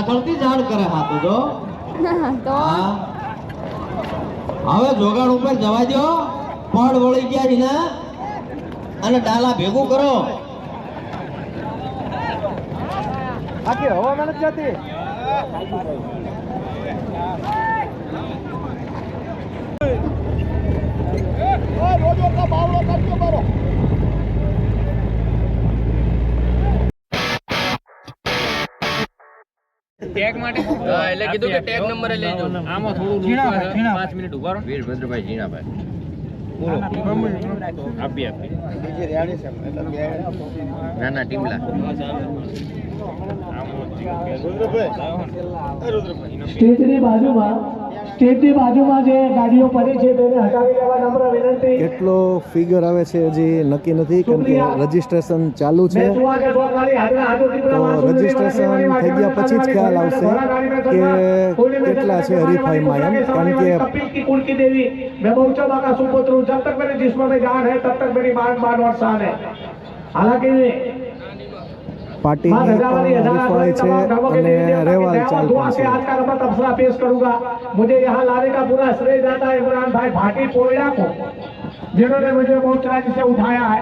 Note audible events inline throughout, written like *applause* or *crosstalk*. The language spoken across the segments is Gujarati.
પાછળથી જાણ કરે હાથ જો. *laughs* તો? હવે જોગાડ ઉપર જવા દો પડ વળી ગયા છે અને ડાલા ભેગું કરો. આખી હવા નથી જતી. ટેગ માટે? હા એટલે કીધું કે ટેગ નંબરે લેજો. આમાં થોડું ઝીણાભાઈ, ઝીણાભાઈ. 5 મિનિટ ઊભા રહો. વીરભદ્રભાઈ ઝીણાભાઈ. આપી આપી. ના ના ટીમલા. સ્ટેજની બાજુમાં સ્ટેજની બાજુમાં જે ગાડીઓ પડી છે તેને હટાવી લેવા નમ્ર વિનંતી કેટલો ફિગર આવે છે હજી નક્કી નથી કેમ કે રજીસ્ટ્રેશન ચાલુ છે મેં સુવા કે સુવા ગાડી હાથે હાથો ચિત્ર તો વાળું રજીસ્ટ્રેશન થઈ ગયા પછી જ ખ્યાલ આવશે કે કેટલા છે હરીફાઈમાં એમ કારણ કે कपिल की कुल की देवी मैं पहुंचा का सुपुत्र हूँ जब तक मेरे जिस्म में जान है तब तक मेरी मान मान और शान है हालांकि माँ પાર્ટીની गजावाली પણ हजारा હરીફાઈ છે तमाम धर्मों के અને देवी રેવાલ देवता ચાલ की दुआ પણ से છે आज का रमत अफसरा पेश करूंगा मुझे यहाँ लाने का पूरा श्रेय जाता है इमरान भाई भाटी पोयड़ा को जिन्होंने मुझे मोचराज से उठाया है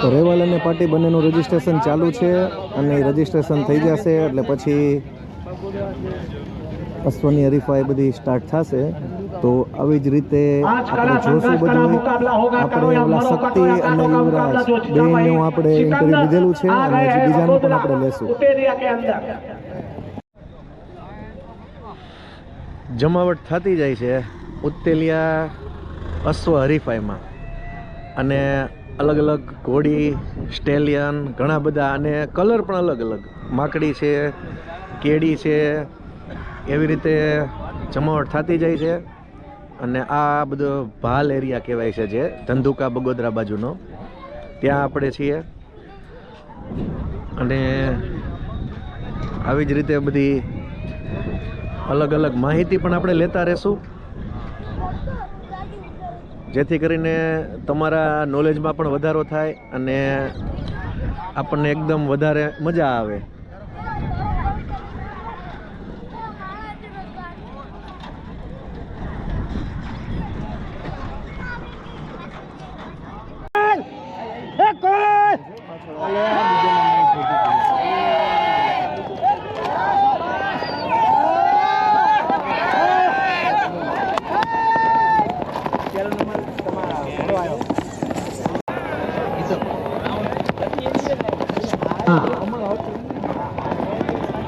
તો રેવાલ અને પાર્ટી બંનેનું રજીસ્ટ્રેશન ચાલુ છે અને એ રજીસ્ટ્રેશન થઈ જશે એટલે પછી અશ્વની હરીફાઈ બધી સ્ટાર્ટ થશે તો આવી જ રીતે આપણે જોશું બધું. આપણે ઓલા શક્તિ અને યુવરાજ બેનું આપણે ઇન્ટરવ્યુ લીધેલું છે અને હજી બીજાનું પણ આપણે લેશું. જમાવટ થતી જાય છે ઉત્તેલિયા અશ્વ હરીફાઈમાં. અને અલગ અલગ ઘોડી સ્ટેલિયન ઘણા બધા અને કલર પણ અલગ અલગ. માકડી છે કેડી છે એવી રીતે જમાવટ થતી જાય છે. અને આ બધો ભાલ એરિયા કહેવાય છે જે, ધંધુકા બગોદરા બાજુનો. ત્યાં આપણે છીએ. અને આવી જ રીતે બધી અલગ અલગ માહિતી પણ આપણે લેતા રહેશું. જેથી કરીને તમારા નોલેજમાં પણ વધારો થાય અને આપણને એકદમ વધારે મજા આવે.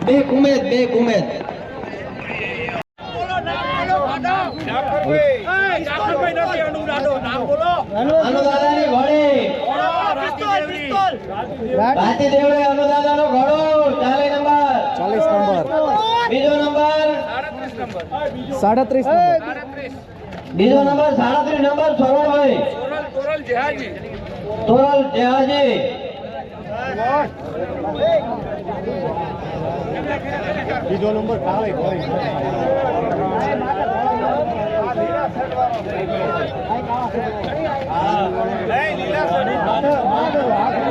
બે કુમેદ બે કુમેદ અનુદાદાની ઘોડી રાતી દેવડે અનુદાદાનો ઘડો 40 નંબર. ચાલીસ નંબર. બીજો નંબર. સાડત્રીસ નંબર. બીજો નંબર સાડત્રીસ નંબર સરોળભાઈ તોરલ જેહાજી. બીજો નંબર કાળે આ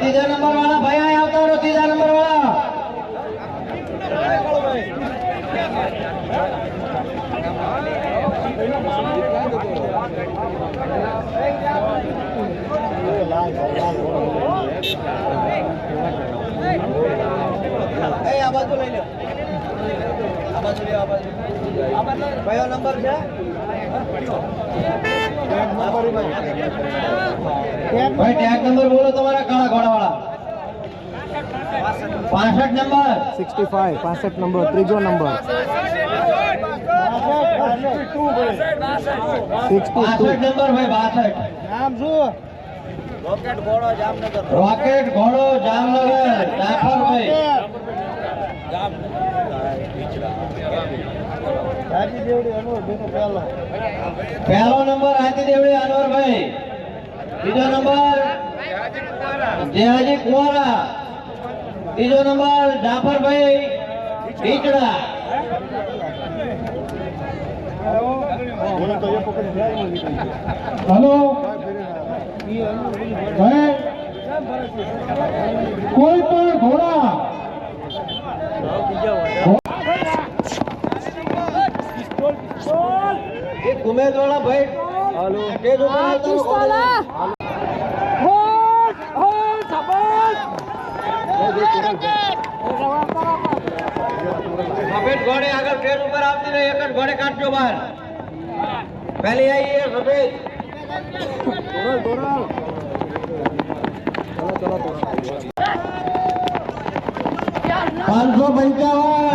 ત્રીજા નંબર વાળા ભાઈ અહીં આવતા રહો ત્રીજા નંબર વાળા આ બાજુ લઈ લો કયો નંબર છે? ભાઈ ટેગ નંબર બોલો તમારા કાળા ઘોડા વાળા પાસઠ નંબર. સિક્સટી ફાઈવ પાસઠ નંબર ત્રીજો નંબર. સિક્સટી નંબર ભાઈ બાસઠ નામ શું રોકેટ ઘોડો જામનગર અનુર પહેલો. નંબર હાથી દેવડી અનવરભાઈ બીજો નંબર જેહાજી કુંવારા. ત્રીજો નંબર જાફરભાઈ ટીચડા બોલો તો એ પકડી જાય હલો ભાઈ કોઈ પણ ઘોડા એક ઉમેદવાળા ભાઈ સ્ટેજ ઉપર આવતા રહો. સફેદ ઘોડે આગળ સ્ટેજ ઉપર આવતી રહી એક જ ઘોડે કાઢજો બહાર પહેલી આવી એ સફેદ પાંચસો પંચાવન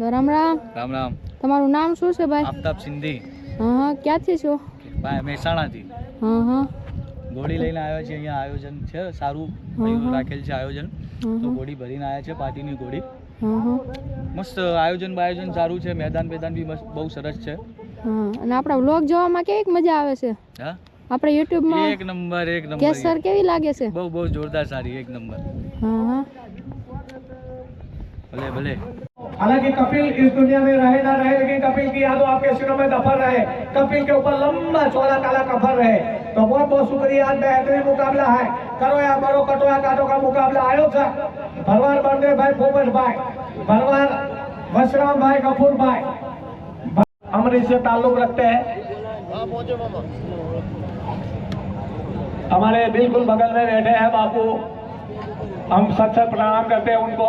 તો રામ રામ. રામ રામ. તમારું નામ શું છે ભાઈ? આફતાબ સિંધી. હા હા ક્યાંથી છો? ભાઈ મહેસાણાથી. હા હા. ગોળી લઈને આવ્યા છે અહીંયા આયોજન છે સારું રાખેલ છે આયોજન. તો. ગોળી ભરીને આવ્યા છે પાર્ટીની ગોળી. મસ્ત આયોજન બાયોજન સારું છે મેદાન બેદાન બી મસ્ત બહુ સરસ છે. અને આપણા વ્લોગ જોવામાં કેવી મજા આવે છે? હા? આપણે યુટ્યુબમાં એક નંબર એક નંબર. કેસર કેવી લાગે છે? બહુ બહુ જોરદાર સારી એક નંબર. હા હા. ભલે ભલે. हालाँकि कपिल इस दुनिया में रहे ना रहे, लेकिन कपिल की यादों आपके सिरों में दफर रहे। कपिल के ऊपर लंबा चौड़ा काला कफर रहे। तो बहुत बहुत शुक्रिया, आज बेहतरीन मुकाबला है। करो या मरो, कटो या काटो का मुकाबला आयो था भरवार बलदेव भाई, भूपेश भाई। भरवार वशराम भाई, गफूर भाई। अमरीश से ताल्लुक रखते हैं। हमारे बिल्कुल बगल में बैठे हैं बापू। हम सच प्रणाम करते हैं उनको।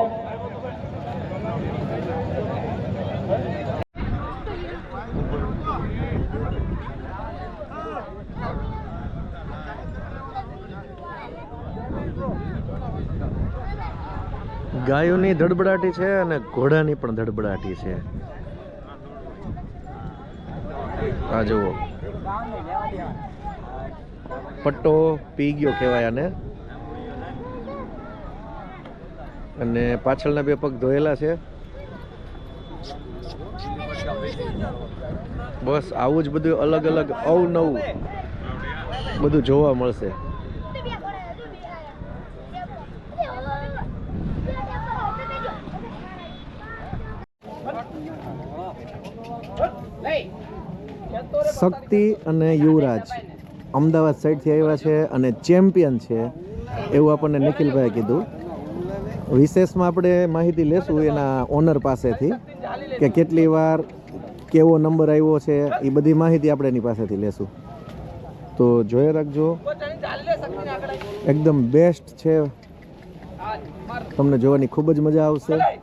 ગાયોની ધડબડાટી છે અને ઘોડાની પણ ધડબડાટી છે. આ જુઓ. પટ્ટો પી ગયો કહેવાય આને. અને પાછળના બે પગ ધોયેલા છે. બસ આવું જ બધું અલગ અલગ અવનવું બધું જોવા મળશે. શક્તિ અને યુવરાજ અમદાવાદ સાઈડથી આવ્યા છે અને ચેમ્પિયન છે એવું આપણને નિખિલભાઈએ કીધું. વિશેષમાં આપણે માહિતી લેશું એના ઓનર પાસેથી કે કેટલી વાર કેવો નંબર આવ્યો છે, એ બધી માહિતી આપણે એની પાસેથી લેશું. તો જોઈ રાખજો. એકદમ બેસ્ટ છે. તમને જોવાની ખૂબ જ મજા આવશે.